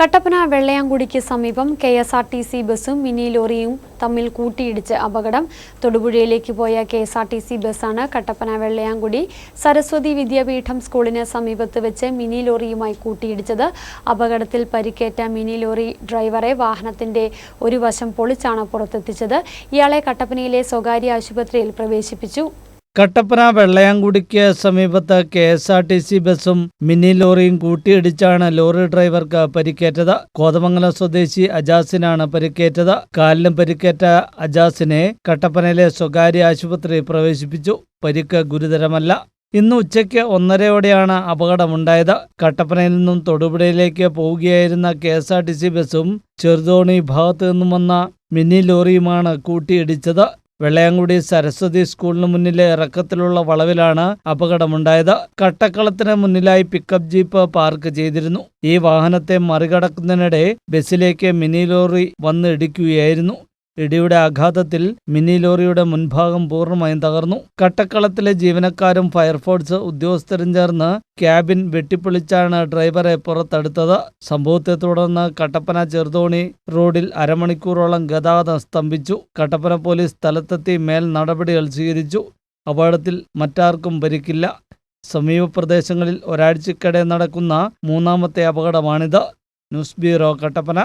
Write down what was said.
കട്ടപ്പന വെള്ളയാങ്കുടിക്ക് സമീപം K S R T C ബസ്സും മിനി ലോറിയും തമ്മിൽ കൂട്ടിയിടിച്ച് അപകടം. തൊടുപുഴയിലേക്ക് പോയ K S R T C ബസ്സാണ് കട്ടപ്പന വെള്ളയാങ്കുടി സരസ്വതി വിദ്യാപീഠം സ്കൂളിന് സമീപത്ത് വെച്ച് മിനി ലോറിയുമായി കൂട്ടിയിടിച്ചത്. അപകടത്തിൽ പരിക്കേറ്റ മിനി ലോറി ഡ്രൈവറെ വാഹനത്തിന്റെ ഒരു വശം പൊളിച്ചാണ് പുറത്തെത്തിച്ചത്. ഇയാളെ കട്ടപ്പനയിലെ സ്വകാര്യ ആശുപത്രിയിൽ പ്രവേശിപ്പിച്ചു. കട്ടപ്പന വെള്ളയാങ്കുടിക്ക് സമീപത്ത് K S R T C ബസ്സും മിനി ലോറിയും കൂട്ടിയിടിച്ചാണ് ലോറി ഡ്രൈവർക്ക് പരിക്കേറ്റത്. കോതമംഗലം സ്വദേശി അജാസിനാണ് പരിക്കേറ്റത്. കാലിലും പരിക്കേറ്റ അജാസിനെ കട്ടപ്പനയിലെ സ്വകാര്യ ആശുപത്രി പ്രവേശിപ്പിച്ചു. പരിക്ക് ഗുരുതരമല്ല. ഇന്ന് ഉച്ചയ്ക്ക് ഒന്നരയോടെയാണ് അപകടമുണ്ടായത്. കട്ടപ്പനയിൽ നിന്നും തൊടുപുഴയിലേക്ക് പോവുകയായിരുന്ന K S R T C ബസ്സും ചെറുതോണി ഭാഗത്തു നിന്നും വന്ന മിനി ലോറിയുമാണ് കൂട്ടിയിടിച്ചത്. വെള്ളയാങ്കുടി സരസ്വതി സ്കൂളിന് മുന്നിലെ ഇറക്കത്തിലുള്ള വളവിലാണ് അപകടമുണ്ടായത്. കട്ടക്കളത്തിന് മുന്നിലായി പിക്കപ്പ് ജീപ്പ് പാർക്ക് ചെയ്തിരുന്നു. ഈ വാഹനത്തെ മറികടക്കുന്നതിനിടെ ബസ്സിലേക്ക് മിനി ലോറി വന്ന് ഇടിക്കുകയായിരുന്നു. ഇടിയുടെ ആഘാതത്തിൽ മിനി ലോറിയുടെ മുൻഭാഗം പൂർണമായും തകർന്നു. കട്ടക്കളത്തിലെ ജീവനക്കാരും ഫയർഫോഴ്സ് ഉദ്യോഗസ്ഥരും ചേർന്ന് ക്യാബിൻ വെട്ടിപ്പൊളിച്ചാണ് ഡ്രൈവറെ പുറത്തെടുത്തത്. സംഭവത്തെ തുടർന്ന് കട്ടപ്പന ചെറുതോണി റോഡിൽ അരമണിക്കൂറോളം ഗതാഗതം സ്തംഭിച്ചു. കട്ടപ്പന പോലീസ് സ്ഥലത്തെത്തി മേൽ നടപടികൾ സ്വീകരിച്ചു. അപകടത്തിൽ മറ്റാർക്കും പരിക്കില്ല. സമീപ പ്രദേശങ്ങളിൽ ഒരാഴ്ചക്കിടെ നടക്കുന്ന മൂന്നാമത്തെ അപകടമാണിത്. News bureau Kattappana.